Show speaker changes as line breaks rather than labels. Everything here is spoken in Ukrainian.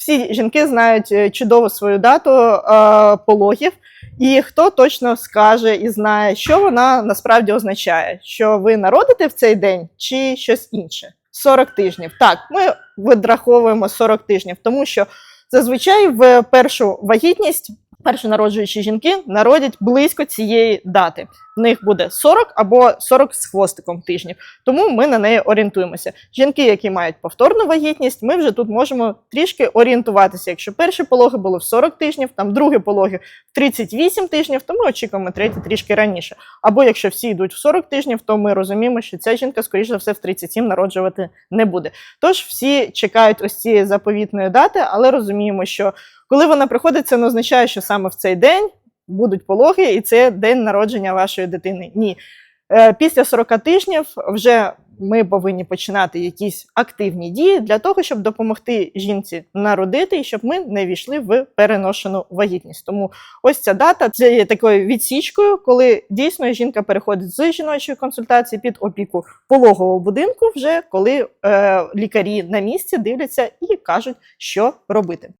Всі жінки знають е, чудово свою дату е, пологів, і хто точно скаже і знає, що вона насправді означає, що ви народите в цей день чи щось інше. 40 тижнів. Так, ми відраховуємо 40 тижнів, тому що зазвичай в першу вагітність першонароджуючі жінки народять близько цієї дати. В них буде 40 або 40 з хвостиком тижнів. Тому ми на неї орієнтуємося. Жінки, які мають повторну вагітність, ми вже тут можемо трішки орієнтуватися. Якщо перші пологи були в 40 тижнів, там другі пологи в 38 тижнів, то ми очікуємо третій трішки раніше. Або якщо всі йдуть в 40 тижнів, то ми розуміємо, що ця жінка, скоріш за все, в 37 народжувати не буде. Тож всі чекають ось цієї заповітної дати, але розуміємо, що коли вона приходить, це не означає, що саме в цей день будуть пологи, і це день народження вашої дитини. Ні. Е, Після 40 тижнів вже ми повинні починати якісь активні дії для того, щоб допомогти жінці народити і щоб ми не війшли в переношену вагітність. Тому ось ця дата це є такою відсічкою, коли дійсно жінка переходить з жіночої консультації під опіку пологового будинку, вже коли е, лікарі на місці дивляться і кажуть, що робити.